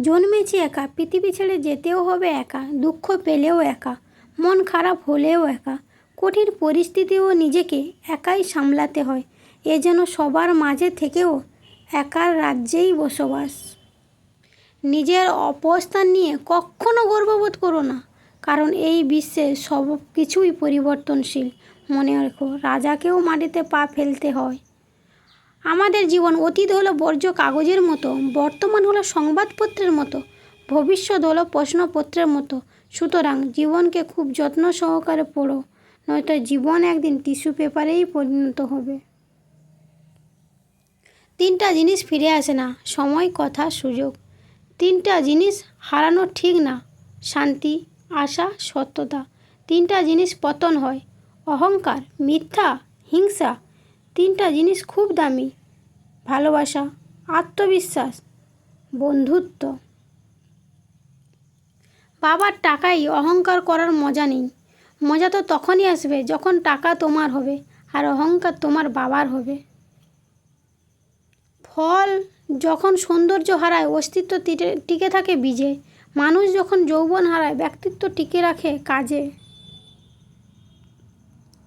জন্মেছি একা, পৃথিবী ছেড়ে যেতেও হবে একা, দুঃখ পেলেও একা, মন খারাপ হলেও একা। কঠিন পরিস্থিতিও নিজেকে একাই সামলাতে হয়, এ যেন সবার মাঝে থেকেও একার রাজ্যেই বসবাস। নিজের অবস্থান নিয়ে কখনো গর্ববোধ করো না, কারণ এই বিশ্বে সব কিছুই পরিবর্তনশীল। মনে রেখো, রাজাকেও মাটিতে পা ফেলতে হয়। আমাদের জীবন অতীত হলো বর্জ্য কাগজের মতো, বর্তমান হলো সংবাদপত্রের মতো, ভবিষ্যৎ হলো প্রশ্নপত্রের মতো। সুতরাং জীবনকে খুব যত্ন সহকারে পড়ো, নয়তো জীবন একদিন টিস্যু পেপারেই পরিণত হবে। তিনটা জিনিস ফিরে আসে না, সময়, কথা, সুযোগ। তিনটা জিনিস হারানো ঠিক না, শান্তি, আশা, সত্যতা। তিনটা জিনিস পতন হয়, অহংকার, মিথ্যা, হিংসা তিনটা জিনিস খুব দামি। ভালোবাসা, আত্মবিশ্বাস, বন্ধুত্ব। বাবার টাকাই অহংকার করার মজা নেই। মজা তো তখনই আসবে যখন টাকা তোমার হবে আর অহংকার তোমার বাবার হবে। ফল যখন সৌন্দর্য হারায়, অস্তিত্ব টিকে- থাকে বীজে। মানুষ যখন যৌবন হারায়, ব্যক্তিত্ব টিকে রাখে কাজে।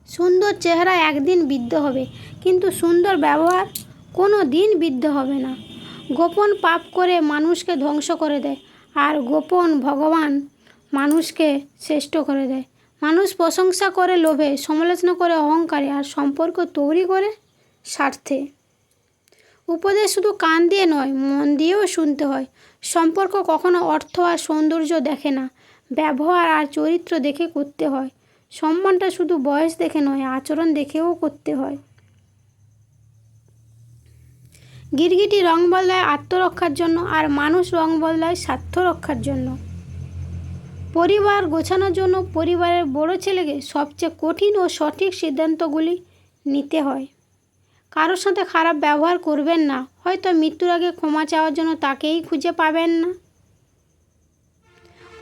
সুন্দর চেহারা একদিন বিদ্ধ হবে। কিন্তু সুন্দর ব্যবহার কোনো দিন বিদ্ধ হবে না। গোপন পাপ করে মানুষকে ধ্বংস করে দেয় আর গোপন ভগবান মানুষকে শ্রেষ্ঠ করে দেয়। মানুষ প্রশংসা করে লোভে, সমালোচনা করে অহংকারে আর সম্পর্ক তৈরি করে স্বার্থে। উপদেশ শুধু কান দিয়ে নয়, মন দিয়েও শুনতে হয়। সম্পর্ক কখনো অর্থ আর সৌন্দর্য দেখে না, ব্যবহার আর চরিত্র দেখে করতে হয়। সম্মানটা শুধু বয়স দেখে নয়, আচরণ দেখেও করতে হয়। গিরগিটি রং বদলায় আত্মরক্ষার জন্য আর মানুষ রং বদলায় স্বার্থ রক্ষার জন্য। পরিবার গোছানোর জন্য পরিবারের বড় ছেলেকে সবচেয়ে কঠিন ও সঠিক সিদ্ধান্তগুলি নিতে হয়। কারোর সাথে খারাপ ব্যবহার করবেন না, হয়তো মৃত্যুর আগে ক্ষমা চাওয়ার জন্য তাকেই খুঁজে পাবেন না।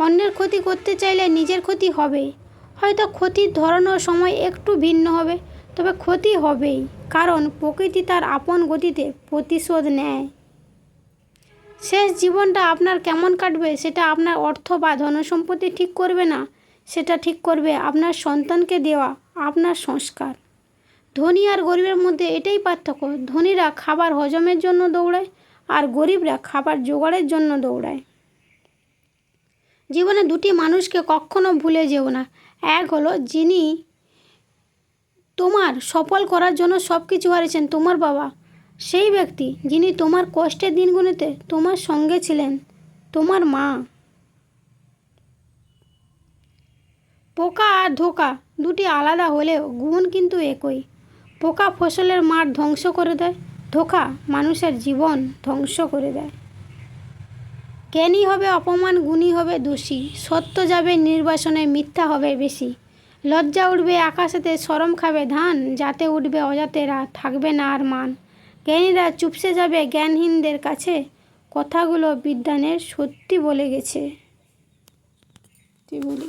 অন্যের ক্ষতি করতে চাইলে নিজের ক্ষতি হবে, হয়তো ক্ষতির ধরন ও সময় একটু ভিন্ন হবে তবে ক্ষতি হবেই, কারণ প্রকৃতি তার আপন গতিতে প্রতিশোধ নেয়। শেষ জীবনটা আপনার কেমন কাটবে সেটা আপনার অর্থ বা ধনসম্পত্তি ঠিক করবে না সেটা ঠিক করবে আপনার সন্তানকে দেওয়া, আপনার সংস্কার। ধনী আর গরিবের মধ্যে এটাই পার্থক্য, ধনীরা খাবার হজমের জন্য দৌড়ায় আর গরিবরা খাবার জোগাড়ের জন্য দৌড়ায়। জীবনে দুটি মানুষকে কখনো ভুলে যেও না, এক হলো যিনি তোমার সফল করার জন্য সব কিছু হারিয়েছেন তোমার বাবা। সেই ব্যক্তি যিনি তোমার কষ্টের দিনগুলিতে তোমার সঙ্গে ছিলেন, তোমার মা। পোকা আর ধোকা দুটি আলাদা হলেও গুণ কিন্তু একই। পোকা ফসলের মাঠ ধ্বংস করে দেয়, ধোকা মানুষের জীবন ধ্বংস করে দেয়। জ্ঞানী হবে, অপমান গুণী হবে, দোষী। সত্য যাবে, নির্বাসনে মিথ্যা হবে, বেশি। লজ্জা উঠবে, আকাশেতে সরম খাবে ধান, যাতে উঠবে অজাতেরা, থাকবে না আর মান। জ্ঞানীরা চুপসে যাবে জ্ঞানহীনদের কাছে, কথাগুলো বিদ্যানের সত্যি বলে গেছে। বলি